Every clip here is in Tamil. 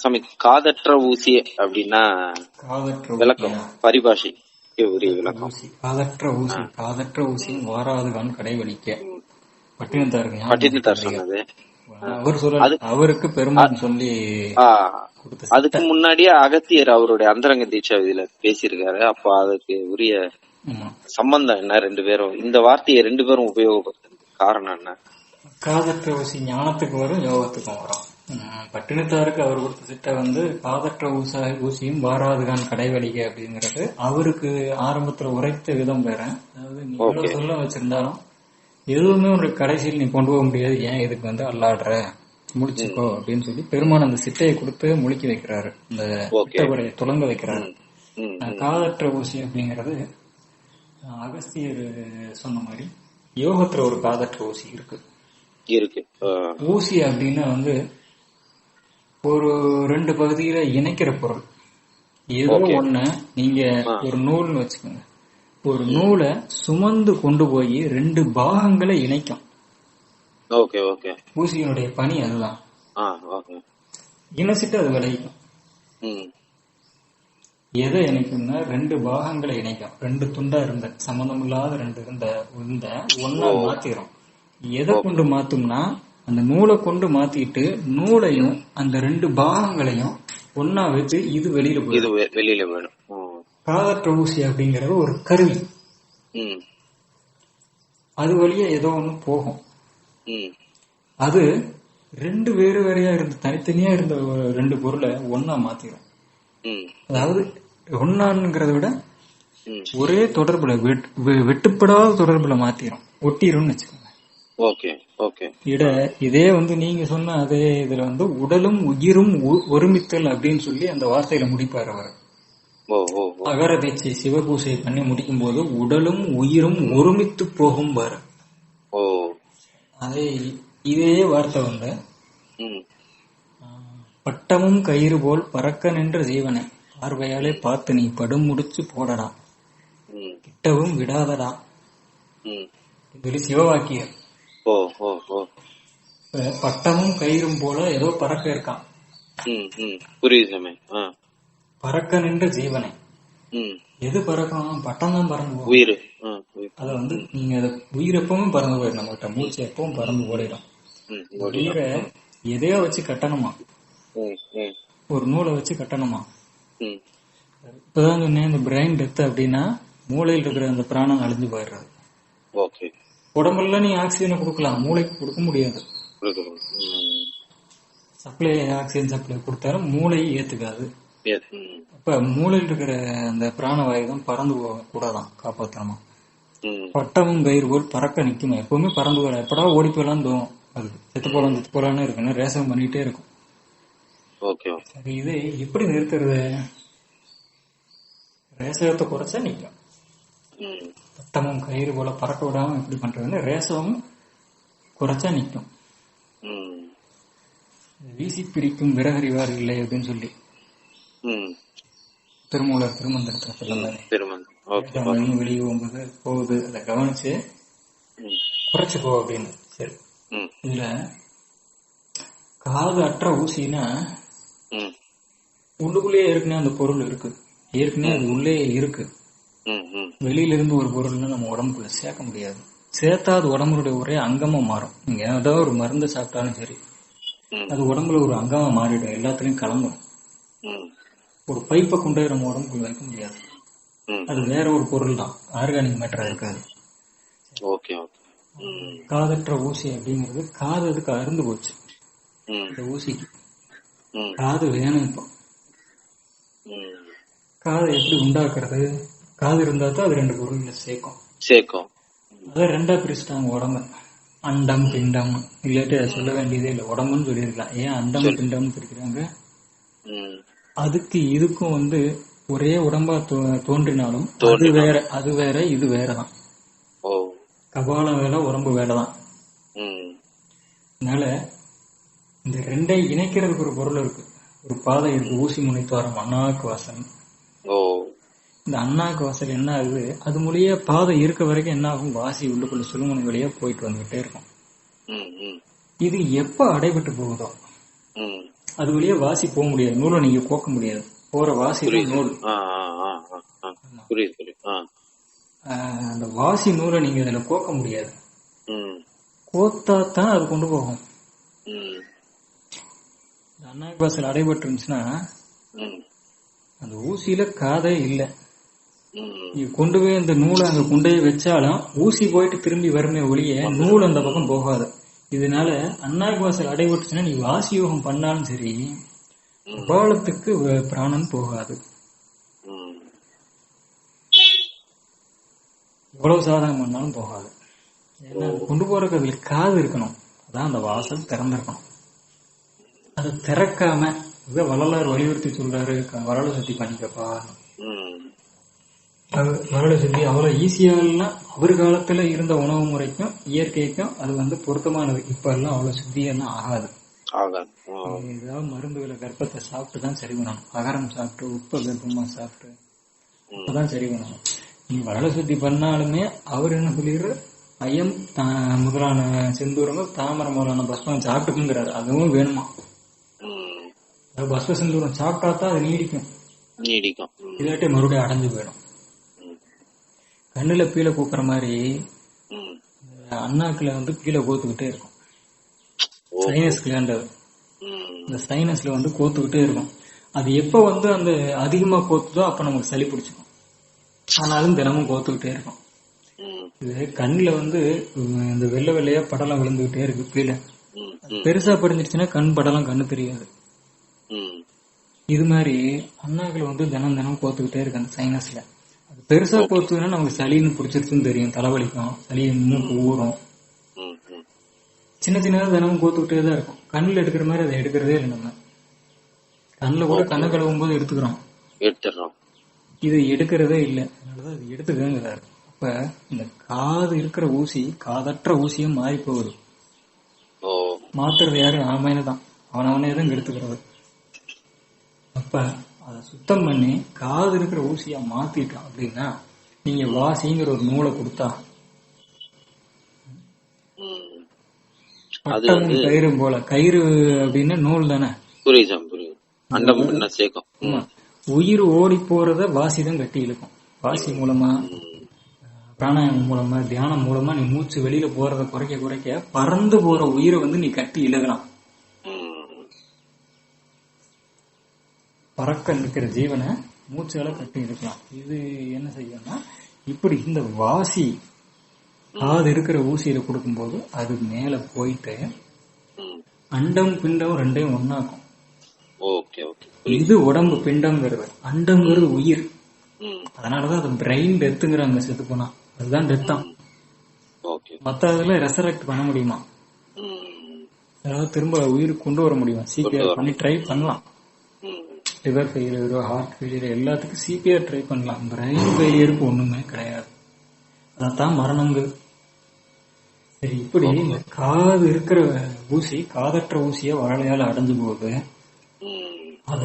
சாமி காதற்ற ஊசி அப்படின்னா விளக்கம்? பரிபாஷை. உரிய விளக்கம். காதற்ற ஊசி. காதற்ற ஊசி வாராது கண் கடைவழிக்க பட்டினத்தார்? சொன்னது. அவர் சொல்ல அவருக்கு பெருமான் சொல்லி அதுக்கு முன்னாடியே அகத்தியர் அவருடைய அந்தரங்க தீட்சா இதுல பேசியிருக்காரு. அப்ப அதுக்கு உரிய. சம்பந்தம் என்ன ரெண்டு பேரும்? இந்த வார்த்தையை ரெண்டு பேரும் உபயோகப்படுத்துறது காரணம் என்ன? காதற்ற ஊசி ஞானத்துக்கு வரும் யோகத்துக்கும் வரும். பட்டினத்தாருக்கு அவர் கொடுத்த திட்டம் வந்து காதற்ற ஊசா ஊசியும் வாராதுகான் கடைவழிக அப்படிங்கிறது. அவருக்கு ஆரம்பத்துல உரைத்த விதம் வேற. அதாவது நீ எவ்வளவு சொல்ல வச்சிருந்தாலும் எதுவுமே ஒரு கடைசியில் நீ கொண்டு போக முடியாது. ஏன் இதுக்கு வந்து அல்லாடுற? முடிச்சுக்கோ அப்படின்னு சொல்லி பெருமான் அந்த சிட்டையை கொடுத்து முழிக்க வைக்கிறாரு. இந்த சிட்டகுறையை துலங்க வைக்கிறாரு. காதற்ற ஊசி அப்படிங்கிறது அகஸ்தியர் சொன்ன மாதிரி யோகத்துல ஒரு காதற்ற ஊசி இருக்கு. இருக்கு. ஊசி அப்படின்னா வந்து ஒரு ரெண்டு பகுதியில இணைக்கிற பொருள். ஏதோ ஒண்ணு நீங்க ஒரு நூல்னு வச்சுக்கோங்க. ஒரு நூலை சுமந்து கொண்டு போய் ரெண்டு பாகங்களை இணைக்கும். ஓகே ஓகே ஊசியினுடைய பணி அதுதான். இணைச்சிட்டு அது விளைவிக்கும். எதை இணைக்கும்னா ரெண்டு பாகங்களை இணைக்கும். ரெண்டு துண்டா இருந்த சம்பந்தம் இல்லாத ரெண்டு இருந்த இருந்த ஒன்னா மாத்திரும். எதை கொண்டு மாத்தும்னா அந்த நூலை கொண்டு மாத்திட்டு நூலையும் அந்த ரெண்டு பாகங்களையும் ஒன்னா வச்சு இது வெளியில போயிடும். வெளியில வேணும் ம், காதற்ற ஊசி அப்படிங்கறது ஒரு கருவி. அது வழியா ஏதோ ஒண்ணு போகும். அது ரெண்டு வேறு வேறையா இருந்த தனித்தனியா இருந்த ரெண்டு பொருளை ஒன்னா மாத்திரும். அதாவது ஒன்னாங்கிறத விட ஒரே தொடர்புல வெட்டுப்படாத தொடர்புல மாத்திரும். ஒட்டிரும்னு வச்சுக்கோங்க. ஓகே. இட இதே வந்து நீங்க சொன்ன அதே இதுல வந்து உடலும் உயிரும் ஒருமித்தல் அப்படின்னு சொல்லி அந்த வார்த்தையில முடிப்பார் அவர். அகர தீட்சை சிவபூசை பண்ணி முடிக்கும் போது உடலும் உயிரும் ஒருமித்து போகும் பாரு. அதே இதே வார்த்தை வந்து பட்டமும் கயிறு போல் பறக்க நின்ற ஜீவனை பார்வையாலே பார்த்து நீ படும் முடிச்சு போடடா கிட்டவும் விடாதடா. இது சிவவாக்கியர் பட்டமும் கயிறும் போல ஏதோ பறக்க இருக்கான். புரியுது பறக்க நின்ற ஜீவனை. எது பறக்கணும் பட்டம் தான் பறந்து உயிர். அதை வந்து நீங்க அதை உயிர் எப்பவும் பறந்து போயிடும் நம்மகிட்ட. மூச்சு எப்பவும் பறந்து ஓடிடும். உயிரை எதையோ வச்சு கட்டணுமா? ஒரு நூலை வச்சு கட்டணுமா? இப்பதான் சொன்னேன் இந்த பிரெயின் டெத் அப்படின்னா மூளையில் இருக்கிற அந்த பிராணம் அழிஞ்சு போயிடுறது. ஓகே. உடம்புல நீ ஆக்சிஜனை கொடுக்கலாம். மூளைக்கு கொடுக்க முடியாது. சப்ளை ஆக்சிஜன் சப்ளை கொடுத்தாலும் மூளையை ஏத்துக்காது. அப்ப மூளையில் இருக்கிற அந்த பிராணவாயு தான் பறந்து போக கூடாதான் காப்பாத்தணுமா? ம். பட்டமும் கயிறு போல் பறக்க நிக்குமா? எப்பவுமே பறந்து போயிடும் எப்படா ஓடி போயிடலாம்னு தோணும். அது செத்து போலாம் செத்து போலான்னு இருக்குன்னு ரேசம் பண்ணிட்டே இருக்கும். சரி இது எப்படி நிறுத்துறது? ரேசகத்தை குறைச்சா நிக்கும். ம் பட்டமும் கயிறு போல பறக்க விடாம எப்படி பண்றதுன்னு ரேசமும் குறைச்சா நிக்கும். ம். வீசி பிரிக்கும் விறகறிவார் இல்லை அப்படின்னு சொல்லி. திருமூலர் திருமந்திரத்துல சொல்லுங்க வெளியே போகும்போது போகுது. அதை கவனிச்சு ம். குறைச்சுக்கோ அப்படின்னு. சரி. இதுல காது அற்ற ஊசினா உள்ளுக்குள்ளேயே ஏற்கனவே அந்த பொருள் இருக்கு. ஏற்கனவே அது உள்ளே இருக்கு. ம் ம் வெளியில இருந்து ஒரு பொருள்னு நம்ம உடம்புக்குள்ள சேர்க்க முடியாது. சேர்த்தா அது உடம்புடைய ஒரே அங்கமா மாறும். நீங்க ஏதாவது ஒரு மருந்து சாப்பிட்டாலும் சரி அது உடம்புல ஒரு அங்கமா மாறிடும். எல்லாத்துலயும் கலந்துரும். ம். ஒரு பைப்பை கொண்டு நம்ம உடம்புக்குள்ள வைக்க முடியாது. அது வேற ஒரு பொருள் தான். ஆர்கானிக் மேட்டரா இருக்காது. காதற்ற ஊசி அப்படிங்கிறது காது அதுக்கு அருந்து போச்சு. இந்த ஊசிக்கு. காது வேணும் இப்போ. காதை எப்படி உண்டாக்குறது? காது இருந்தா தான் அது ரெண்டு பொருள்களை சேர்க்கும். சேர்க்கும். அதை ரெண்டா பிரிச்சுட்டாங்க உடம்ப. அண்டம் பிண்டம் இல்லாட்டி அதை சொல்ல வேண்டியதே இல்லை. உடம்புன்னு சொல்லியிருக்கலாம். ஏன் அண்டம் பிண்டம்னு பிரிக்கிறாங்க? அதுக்கு இதுக்கும் வந்து ஒரே உடம்பா தோன்றினாலும் அது வேற அது வேற இது வேறதான். கபாலம் வேலை உடம்பு வேலைதான். அதனால இந்த ரெண்டை இணைக்கிறதுக்கு ஒரு பொருள் இருக்கு. ஒரு பாதை இருக்கு. ஊசி முனைத்துவாரம் அண்ணாக்கு வாசல் ஓ. இந்த அண்ணாக்கு வாசல் என்ன ஆகுது? அது மூலிய பாதை இருக்க வரைக்கும் என்ன ஆகும்? வாசி உள்ளுக்குள்ள சுழுமுனை வழியா போயிட்டு வந்துகிட்டே இருக்கும். இது எப்ப அடைபட்டு போகுதோ? அது வழியா வாசி போக முடியாது. நூலை நீங்க கோக்க முடியாது. போற வாசி நூல். அந்த வாசி நூலை நீங்க இதுல கோக்க முடியாது. கோத்தா தான் அது கொண்டு போகும். அண்ணாக்கு வாசல் அடைபட்டு இருந்துச்சுன்னா ம், அந்த ஊசியில காதே இல்லை. நீ கொண்டு போய் அந்த நூலை அங்க கொண்டு போய் வச்சாலும் ஊசி போயிட்டு திரும்பி வருமே ஒழிய நூல் அந்த பக்கம் போகாது. இதனால அண்ணாக்கு வாசல் அடைபட்டுச்சுன்னா நீ வாசி யோகம் பண்ணாலும் சரி கபாலத்துக்கு வ- பிராணன் போகாது. எவ்வளவு சாதகம் பண்ணாலும் போகாது. ஏன்னா கொண்டு போறதுக்கு அதுல காது இருக்கணும். அதான் அந்த வாசல் திறந்திருக்கணும். அதை திறக்காம இதை வள்ளலார் வலியுறுத்தி சொல்றாரு க- வரல சுத்தி பண்ணிக்கப்பா. வரல சுத்தி அவ்வளவு ஈஸியா எல்லாம் அவர் காலத்துல இருந்த உணவு முறைக்கும் இயற்கைக்கும் அது வந்து பொருத்தமானது. இப்ப எல்லாம் அவ்வளவு சுத்தியெல்லாம் ஆகாது. ஏதாவது மருந்துகளை கர்ப்பத்தை சாப்பிட்டு தான் சரி பண்ணணும். அகரம் சாப்பிட்டு உப்பை கர்ப்பமா சாப்பிட்டு அப்பதான் சரி பண்ணணும். நீ வரல சுத்தி பண்ணாலுமே அவர் என்ன சொல்லிடுற ஐயம் முதலான செந்தூரங்கள் தாமரை முதலான பஸ்மம் சாப்பிட்டுக்குங்கிறாரு. அதுவும் வேணுமா? பஸ்ம செந்தூரம் சாப்பிட்டா தான் அது நீடிக்கும். நீடிக்கும். இல்லாட்டி மறுபடியும் அடைஞ்சு போயிடும். கண்ணுல பீலை கூக்குற மாதிரி அண்ணாக்குல வந்து கீழே கோத்துக்கிட்டே இருக்கும். சைனஸ் கிளாண்ட் அது ம், இந்த சைனஸ்ல வந்து கோத்துக்கிட்டே இருக்கும். அது எப்ப வந்து அந்த அதிகமா கோத்துதோ அப்ப நமக்கு சளி பிடிச்சிக்கும். ஆனாலும் தினமும் கோத்துக்கிட்டே இருக்கும். இது கண்ணுல வந்து இந்த வெள்ளை வெள்ளையா படலம் விழுந்துகிட்டே இருக்கு கீழே. பெருசா படிஞ்சிருச்சுன்னா கண் படலம் கண்ணு தெரியாது. இது மாதிரி அண்ணாக்கள் வந்து தினம் தினம் கோத்துக்கிட்டே இருக்கு அந்த சைனஸ்ல பெருசா கோத்துதுன்னா நமக்கு சளின்னு பிடிச்சிருச்சுன்னு தெரியும். தலைவலிக்கும் சளி மூக்கு ஊறும். சின்ன சின்னதா தினமும் கோத்துக்கிட்டே தான் இருக்கும். கண்ணில் எடுக்கிற மாதிரி அதை எடுக்கிறதே இல்லை நம்ம. கண்ணில் கூட கண்ணை கழுவும் போது எடுத்துக்கிறோம். எடுத்துடுறோம் இது எடுக்கிறதே இல்லை. அதனாலதான் அது எடுத்துக்கங்கிறாரு அப்ப இந்த காது இருக்கிற ஊசி காதற்ற ஊசியும் மாறி போகுது. மாத்துறது யாரு ஆமையில தான். அவனவனே தான் எடுத்துக்கிறது அப்ப அதை சுத்தம் பண்ணி காது இருக்கிற ஊசியா மாத்திட்டான் அப்படின்னா நீங்க வாசிங்கிற ஒரு நூலை கொடுத்தா பட்டமும் கயிறும் போல. கயிறு அப்படின்னா நூல் தானே. உயிர் ஓடி போறத வாசி தான் கட்டி இழுக்கும். வாசி மூலமா ம். பிராணாயாமம் மூலமா தியானம் மூலமா நீ மூச்சு வெளியில போறத குறைக்க குறைக்க பறந்து போற உயிரை வந்து நீ கட்டி இழுகலாம் பறக்க நிற்கிற ஜீவனை மூச்சுகளை கட்டி இழுக்கலாம் இது என்ன செய்யும்னா இப்படி இந்த வாசி காது இருக்கிற ஊசியில கொடுக்கும்போது அது மேல போயிட்டு. அண்டம் பிண்டம் ரெண்டையும் புரியுது. இது உடம்பு பிண்டம்ங்கிறது. அண்டம்ங்கிறது உயிர். அதனாலதான் அது பிரெயின் டெத்துங்கிறாங்க செத்து போனா. அதுதான் டெத்தாம் ஓகே. மத்த இதுல ரெசரக்ட் பண்ண முடியுமா. அதாவது திரும்ப உயிருக்கு கொண்டு வர முடியுமா? சிபிஆர் பண்ணி ட்ரை பண்ணலாம். லிவர் ஃபெயிலியர் ஹார்ட் ஃபெயிலியர் எல்லாத்துக்கும் சிபிஆர் ட்ரை பண்ணலாம் பிரெயின் ஃபெயிலியருக்கு ஒண்ணுமே கிடையாது அதான் மரணங்கிறது சரி இப்படி இந்த காது இருக்கிற ஊசி காதற்ற ஊசிய வாழையால அடைஞ்சு போகுது. அத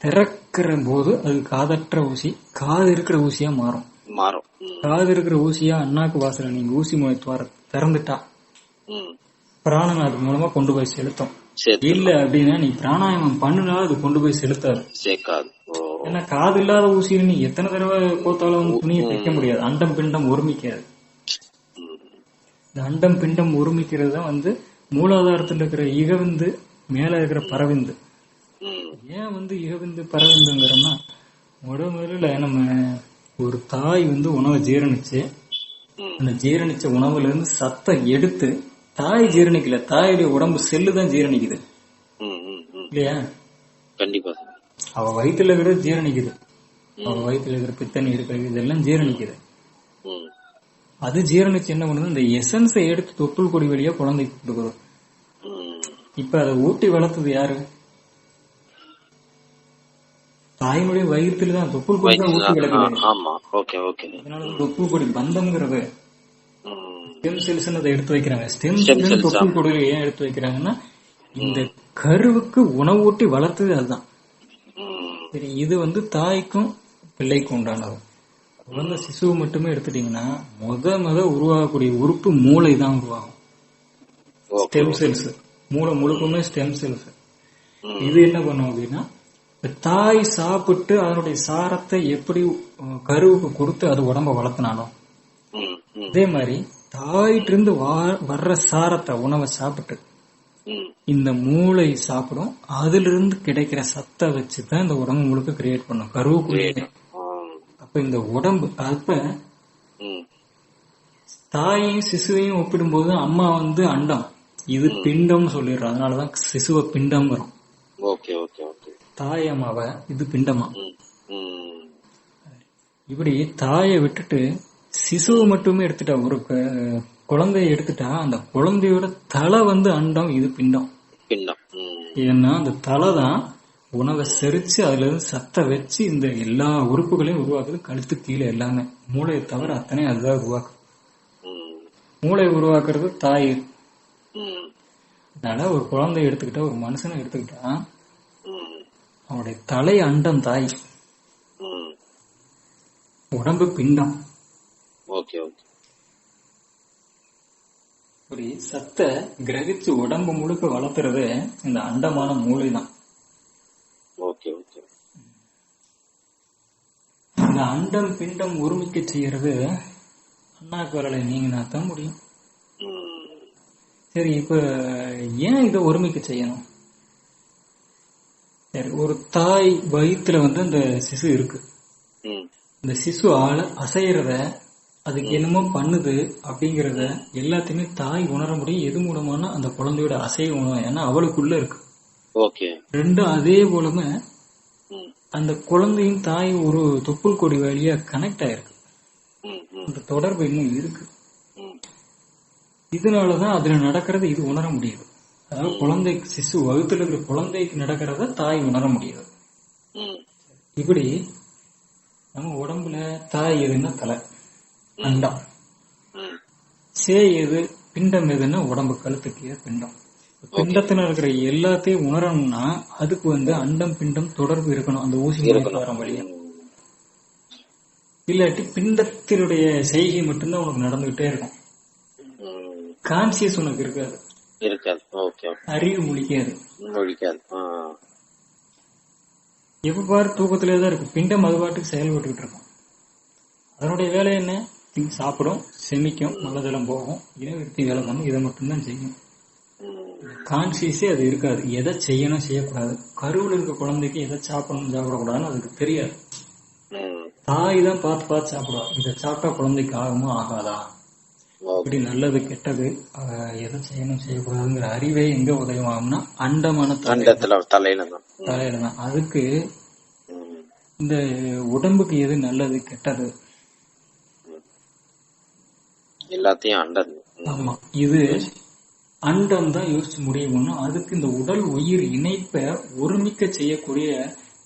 திறக்கிற போது அது காதற்ற ஊசி காது இருக்கிற ஊசியா மாறும் மாறும். காது இருக்கிற ஊசியா அண்ணாக்கு வாசல நீங்க ஊசி முனை துவார திறந்துட்டா. பிராணன் அது மூலமா கொண்டு போய் செலுத்தும் இல்ல அப்படின்னா நீ பிராணாயாமம் பண்ணுனா அது கொண்டு போய் செலுத்தாது. சேர்க்காது. ஏன்னா காது இல்லாத ஊசியில நீ எத்தனை தடவை கோத்தாலும் துணியை தைக்க முடியாது. அண்டம் பிண்டம் ஒருமிக்காது. இந்த அண்டம் பிண்டம் ஒருமிக்கிறது தான் வந்து மூலாதாரத்துல இருக்கிற இகவிந்து மேல இருக்கிற பரவிந்து. ம். ஏன் வந்து இகவிந்து பரவிந்துங்கிறோம்னா முத முதல்ல நம்ம ஒரு தாய் வந்து உணவை ஜீரணிச்சு. அந்த ஜீரணிச்ச உணவுல இருந்து சத்தை எடுத்து தாய் ஜீரணிக்கல. தாயுடைய உடம்பு செல்லு தான் ஜீரணிக்குது. இல்லையா? கண்டிப்பா. அவ வயித்துல இருக்கிறது ஜீரணிக்குது. அவ வயித்துல இருக்கிற பித்தனி இருக்கிறது இதெல்லாம் ஜீரணிக்குது. அது ஜீரணிச்சு என்ன பண்ணுது? இந்த எசன்ஸை எடுத்து தொப்புள் கொடி வழியா குழந்தைக்கு கொடுக்குது. இப்ப அதை ஊட்டி வளர்த்தது யாரு? தாயினுடைய வயிற்றுல தான். தொப்புள் கொடி தான் ஊட்டி தான் தொப்புள் கொடி பந்தம்ங்கிறது. ஸ்டெம் செல்ஸ் அதை எடுத்து வைக்கிறாங்க. ஸ்டெம் செல்ஸ் தொப்புள் கொடியில ஏன் எடுத்து வைக்கிறாங்கன்னா இந்த கருவுக்கு உணவூட்டி வளர்த்தது அதுதான். சரி இது வந்து தாய்க்கும் பிள்ளைக்கும் உண்டானது குழந்தை சிசுவை மட்டுமே எடுத்துட்டீங்கன்னா முத முத உருவாகக்கூடிய உறுப்பு மூளை தான் உருவாகும். ஸ்டெம் செல்ஸ் மூளை முழுக்குமே ஸ்டெம் செல்ஸ். இது என்ன பண்ணும் அப்படின்னா தாய் சாப்பிட்டு அதனுடைய சாரத்தை எப்படி கருவுக்கு கொடுத்து அது உடம்ப வளர்த்தினாலும் அதே மாதிரி தாயிட்டு இருந்து வர்ற சாரத்தை உணவை சாப்பிட்டு. இந்த மூளை சாப்பிடும். அதுல இருந்து கிடைக்கிற சத்தை வச்சு தான் இந்த உடம்பு முழுக்க கிரியேட் பண்ணும். கருவுக்குள்ளேயே ஆ, அப்ப இந்த உடம்பு அப்ப தாயையும் சிசுவையும் ஒப்பிடும்போது அம்மா வந்து அண்டம். இது பிண்டம்னு சொல்லிடுறோம். அதனாலதான் சிசுவ பிண்டம் வரும். Okay okay okay. தாய் அம்மாவ இது பிண்டமா? இப்படி தாயை விட்டுட்டு சிசுவை மட்டுமே எடுத்துட்டா ஒரு குழந்தைய எடுத்துட்டா அந்த குழந்தையோட தலை வந்து அண்டம் இது பிண்டம். ஏன்னா அந்த தலை தான் உணவை செரிச்சு அதுல இருந்து சத்தை வச்சு இந்த எல்லா உறுப்புகளையும் உருவாக்குது. கழுத்து கீழே எல்லாமே. மூளையை தவிர அத்தனை அதுதான் உருவாக்குது ம், மூளையை உருவாக்குறது தாய். அதனால ஒரு குழந்தைய எடுத்துக்கிட்டா ஒரு மனுஷனை எடுத்துக்கிட்டா அவனுடைய தலை அண்டம் தாய். உடம்பு பிண்டம். Okay okay. இப்படி சத்தை கிரகிச்சு உடம்பு முழுக்க வளர்த்துறது இந்த அண்டமான மூளை தான் ஓகே ஓகே. இந்த அண்டம் பிண்டம் ஒருமிக்க செய்யறது அண்ணாக்கு வரலை நீங்க தான் முடியும். சரி இப்ப ஏன் இதை ஒருமிக்க செய்யணும்? சரி ஒரு தாய் வயித்துல வந்து அந்த சிசு இருக்கு. இந்த சிசு ஆள அசையறத அதுக்கு என்னமோ பண்ணுது அப்படிங்கறத எல்லாத்தையுமே தாய் உணர முடியும் எது மூலமான அந்த குழந்தையோட அசைய உணவு ஏன்னா அவளுக்குள்ள இருக்கு. ஓகே. ரெண்டும் அதே போலமே அந்த குழந்தையும் தாய் ஒரு தொப்புள் கொடி வழியா கனெக்ட் ஆயிருக்கு. அந்த தொடர்பு இன்னும் இருக்கு. இதனாலதான் அதுல நடக்கிறது இது உணர முடியுது. அதாவது குழந்தைக்கு சிசு வகுத்துல இருக்கிற குழந்தைக்கு நடக்கிறத தாய் உணர முடியுது. ம், இப்படி நம்ம உடம்புல தாய் எதுன்னா தலை. அண்டம். சே எது பிண்டம் எதுன்னா உடம்பு கழுத்துக்கு பிண்டம். பிண்டத்துல இருக்கிற எல்லாத்தையும் உணரணும்னா அதுக்கு வந்து அண்டம் பிண்டம் தொடர்பு இருக்கணும். அந்த ஊசி வர வழியா. இல்லாட்டி பிண்டத்தினுடைய செய்கை மட்டும்தான் உனக்கு நடந்துகிட்டே இருக்கும். கான்சியஸ் உனக்கு இருக்காது. இருக்காது. ஓகே அறிவு முழிக்காது. எப்ப பாரு தூக்கத்திலே தான் இருக்கு பிண்டம் அது பாட்டுக்கு செயல்பட்டுக்கிட்டு இருக்கும். அதனுடைய வேலை என்ன? சாப்பிடும் செமிக்கும் நல்லதெல்லாம் போகும் இனவிருத்தி வேலை பண்ணும் இதை மட்டும்தான் செய்யும். கான்சியஸே அது இருக்காது. எதை செய்யணும் செய்யக்கூடாது. கருவில் இருக்க குழந்தைக்கு எதை சாப்பிடணும் சாப்பிடக்கூடாதுன்னு அதுக்கு தெரியாது. தாய் தான் பார்த்து பார்த்து சாப்பிடுவா. இதை சாப்பிட்டா குழந்தைக்கு ஆகுமா ஆகாதா? இப்படி நல்லது கெட்டது எதை செய்யணும் செய்யக்கூடாதுங்கிற அறிவே எங்க உதயமாகும்னா அண்டமான தலையில. தான். தலையில தான். அதுக்கு இந்த உடம்புக்கு எது நல்லது கெட்டது எல்லாத்தையும் அண்டம் ஆமா இது அண்டம் தான் யோசிச்சு பண்ணும் அதுக்கு இந்த உடல் உயிர் இணைப்ப ஒருமிக்க செய்யக்கூடிய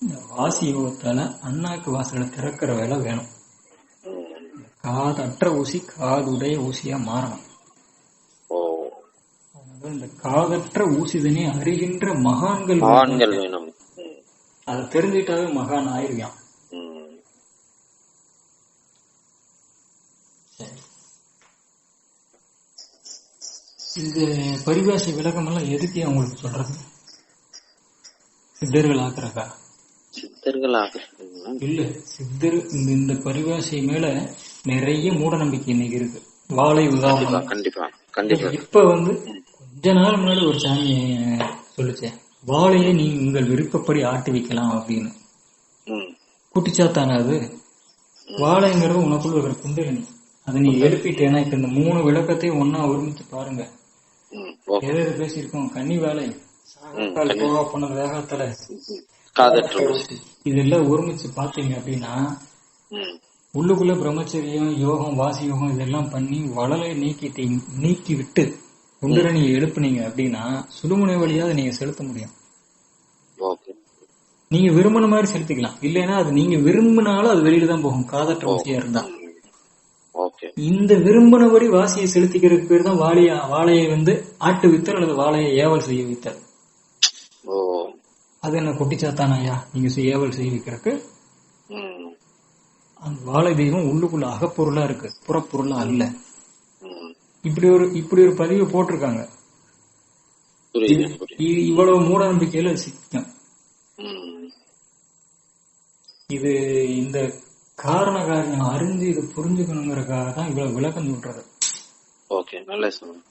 இந்த வாசி யோகத்தால அண்ணாக்கு வாசலை திறக்கிற வேலை வேணும் ம். காதற்ற ஊசி காதுடைய ஊசியா மாறணும் இந்த காதற்ற ஊசிதனே அறிகின்ற மகான்கள். மகான்கள் வேணும் அதை தெரிஞ்சுக்கிட்டாவே மகான் ஆயிருவான் இந்த பரிபாஷை விளக்கம் எல்லாம் எதுக்கு அவங்களுக்கு சொல்றது? சித்தர்கள் ஆக்குறக்கா சித்தர்கள்? இல்ல சித்தர் இந்த இந்த பரிபாஷை மேல நிறைய மூட நம்பிக்கை இன்னைக்கு இருக்கு. வாழை உதாரணம். கண்டிப்பா கண்டிப்பா இப்ப வந்து கொஞ்ச நாள் முன்னாடி ஒரு சாமி சொல்லுச்சேன் வாழையை நீ உங்கள் விருப்பப்படி ஆட்டி வைக்கலாம் அப்படின்னு. குட்டிச்சாத்தான அது? வாழைங்கிறது உனக்குள்ள இருக்கிற குண்டலினி. அதை நீ எழுப்பிட்டேன்னா இப்ப இந்த மூணு விளக்கத்தையும் ஒன்னா ஒருமிச்சு பாருங்க. ம், ஓகே. எதை எது பேசியிருக்கோம்? கன்னி வேலை. போகா போன வேகத்துல. இதெல்லாம் ஒருமிச்சு பாத்தீங்க அப்படின்னா உள்ளுக்குள்ள பிரம்மச்சரியம் யோகம் வாசி யோகம் இதெல்லாம் பண்ணி வளலை நீக்கிட்டீங்க நீக்கி விட்டு குண்டரணியை எழுப்புனீங்க அப்படின்னா சுடுமுனை வழியா அதை நீங்க செலுத்த முடியும். நீங்க விரும்பின மாதிரி செலுத்திக்கலாம். இல்லைன்னா அது நீங்க விரும்பினாலும் அது வெளியில தான் போகும். காதற்ற ஊசியா இருந்தா. இந்த விரும்பினபடி வாசியை செலுத்திக்கிறதுக்கு பேர் தான் வாழையா வாழையை வந்து ஆட்டு வித்தல் அல்லது வாழையை ஏவல் செய்ய வித்தல். அது என்ன குட்டிச்சாத்தானாயா நீங்க செய்- ஏவல் செய்ய வைக்கிறதுக்கு அந்த வாழை தெய்வம் உள்ளுக்குள்ள அகப்பொருளா இருக்கு. புறப்பொருளா அல்ல. இப்படி ஒரு இப்படி ஒரு பதிவு போட்டிருக்காங்க. இவ்வளவு மூட நம்பிக்கையில சிக்கும் ம். இது இந்த காரண காரியம் அறிஞ்சு இதை புரிஞ்சுக்கணுங்கிறக்காக தான் இவ்வளவு விளக்கம் சொல்றது. ஓகே நல்ல சொல்லுங்க